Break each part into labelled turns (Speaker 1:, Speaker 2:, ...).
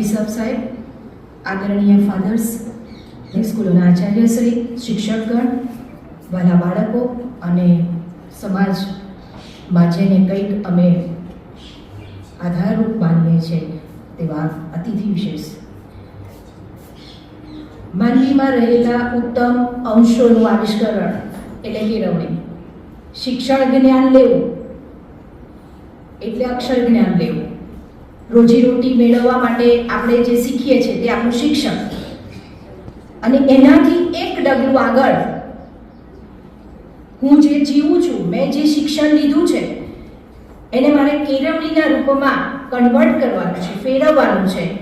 Speaker 1: Bishop સાહેબ, આદરણીય fathers સ્કૂલોના આચાર્યશ્રી શિક્ષકગણ, વાલા બાળકો અને સમાજમાં જેને કંઈક અમે આધારરૂપ માનીએ છીએ તેવા અતિથિ વિશેષ. માનવીમાં રહેલા ઉત્તમ અંશોનું આવિષ્કરણ એટલે કેળવણી શિક્ષણ જ્ઞાન લેવું. એટલે અક્ષર જ્ઞાન લેવું. રોજીરોટી મેળવવા માટે આપણે જે શીખીએ છીએ તે આપણું શિક્ષણ. અને એનાથી એક ડગલું આગળ હું જે જીવું છું, મેં જે શિક્ષણ લીધું છે, એને મારે કેળવણીના રૂપમાં કન્વર્ટ કરવાનું છે, ફેરવવાનું છે.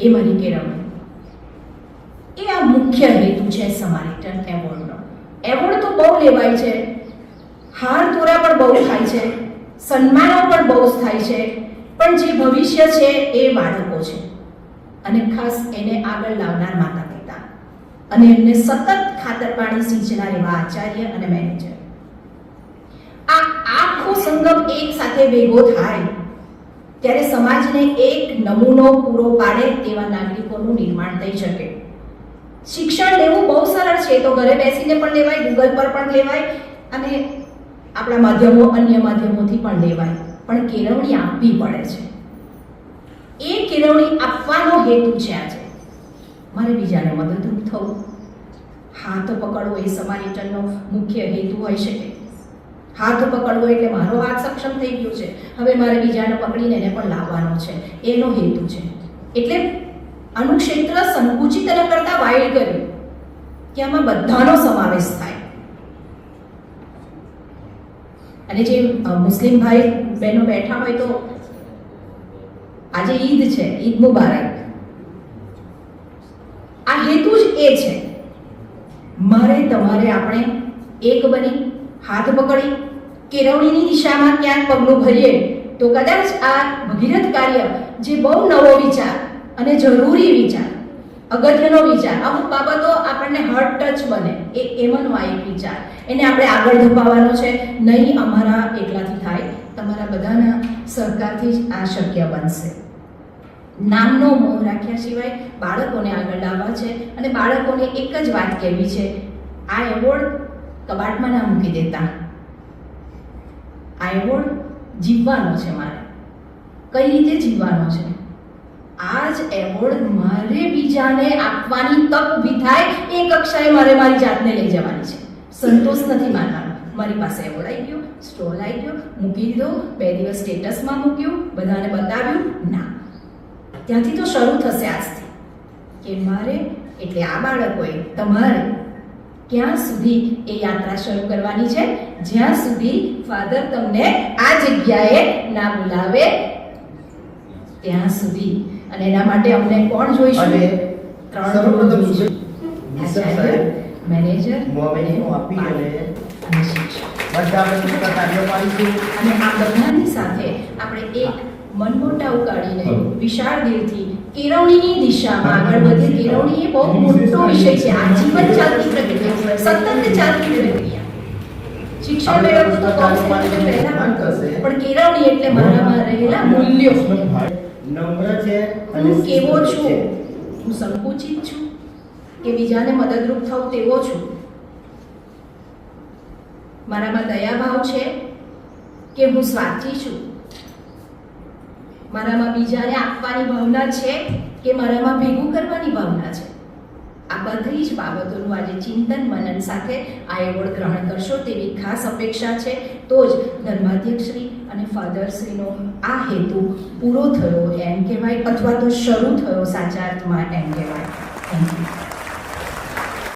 Speaker 1: એ મારી કેળવણી. એ આ મુખ્ય હેતુ છે સમારિટન એવોર્ડનો એવોર્ડ તો બહુ લેવાય છે. હાર તોરા પણ બહુ થાય છે. સન્માનો પણ બહુ જ થાય છે. પણ જે ભવિષ્ય છે એ બાળકો છે. અને ખાસ એને આગળ લાવનાર માતા પિતા. અને એમને સતત ખાતર પાણી સિંચનાર એવા આચાર્ય અને મેનેજર આ આખો સંગમ એક સાથે ભેગો થાય, ત્યારે સમાજને એક નમૂનો પૂરો પાડે તેવા નાગરિકોનું નિર્માણ થઈ શકે. શિક્ષણ લેવું બહુ સરળ છે, તો ઘરે બેસીને પણ લેવાય ગૂગલ પર પણ લેવાય, અને આપણા માધ્યમો અન્ય માધ્યમોથી પણ લેવાય. પણ કેળવણી આપવી પડે છે. એ કેળવણી આપવાનો હેતુ છે આજે. મારે બીજાને મદદરૂપ થવું. હાથ પકડવો એ સમારીટનનો મુખ્ય હેતુ હોઈ શકે. હાથ પકડવો એટલે મારો હાથ સક્ષમ થઈ ગયો છે. હવે મારે બીજાને પકડીને એને પણ લાવવાનો છે. એનો હેતુ છે. એટલે અનુક્ષેત્ર સંકુચિત કરતા વાઇડ કર્યું કે આમાં બધાનો સમાવેશ થાય. અને જે મુસ્લિમ ભાઈ બહેનો બેઠા હોય તો આજે ઈદ છે, ઈદ મુબારક. આ હેતુ જ એ છે, મારે તમારે આપણે એક બની, હાથ પકડી, કેળવણીની દિશામાં ક્યાંક પગલું ભરીએ, તો કદાચ આ ભગીરથ કાર્ય જે બહુ નવો વિચાર અને જરૂરી વિચાર અગત્યનો વિચાર. અમુક બાબતો આપણને હર્ટ ટચ બને. એ એમનો આ એક વિચાર. એને આપણે આગળ ધપાવવાનો છે. નહીં અમારા એકલાથી થાય. તમારા બધાના સહકારથી જ આ શક્ય બનશે. નામનો મોહ રાખ્યા સિવાય બાળકોને આગળ લાવવા છે અને બાળકોને એક જ વાત કહેવી છે. આ એવોર્ડ કબાટમાં ના મૂકી દેતા. આ એવોર્ડ જીવવાનો છે મારે. કઈ રીતે જીવવાનો છે? આ જ એવોર્ડ મારે બીજાને આપવાની તક ઊભી થાય એ કક્ષાએ મારે મારી જાતને લઈ જવાની છે. સંતોષ નથી માનવાનો. મારી પાસે એવોર્ડ આવી ગયો સ્ટોલ આવી ગયો, મૂકી દીધો, બે દિવસ સ્ટેટસમાં મૂક્યું, બધાને બતાવ્યું, ના. ત્યાંથી તો શરૂ થશે આજથી. કે મારે, એટલે આ બાળકોએ તમારે ક્યાં સુધી એ યાત્રા શરૂ કરવાની છે? જ્યાં સુધી ફાધર તમને આ જગ્યાએ ના બોલાવે, ત્યાં સુધી અને એના માટે અમને કોણ જોઈશું?
Speaker 2: અને
Speaker 1: ત્રણ
Speaker 2: સર્વપ્રથમ
Speaker 1: આચાર્ય,
Speaker 2: સાહેબ.
Speaker 1: મેનેજર
Speaker 2: મોમેન્ટો આપી અને બધા આપણે મોટા કાર્યો પાડીશું.
Speaker 1: અને આ બધાની સાથે આપણે એક મનમોટા ઉકાળીને વિશાળ દિલથી કેળવણીની દિશામાં આગળ વધે કેળવણી એ બહુ મોટો વિષય છે. આ જીવન ચાલતી પ્રક્રિયા. સતત ચાલતી પ્રક્રિયા. શિક્ષણ મેળવવું તો કોન્સેપ્ટ પહેલા પણ કરશે. પણ કેળવણી એટલે મારામાં રહેલા મૂલ્યો.
Speaker 2: નમ્ર છે અને
Speaker 1: હું કેવો
Speaker 2: છું.
Speaker 1: હું સંકુચિત છું કે બીજાને મદદરૂપ થવું તેવો છું? મારામાં દયાભાવ છે કે હું સ્વાર્થી છું? મારામાં બીજાને આપવાની ભાવના છે કે મારામાં ભેગું કરવાની ભાવના છે? આ બધી જ બાબતોનું આજે ચિંતન મનન સાથે આ એવોર્ડ ગ્રહણ કરશો તેવી ખાસ અપેક્ષા છે. તો જ ધર્માધ્યક્ષશ્રી અને ફાધરશ્રીનો આ હેતુ પૂરો થયો એમ કહેવાય અથવા તો શરૂ થયો સાચા અર્થમાં એમ કહેવાય. Thank you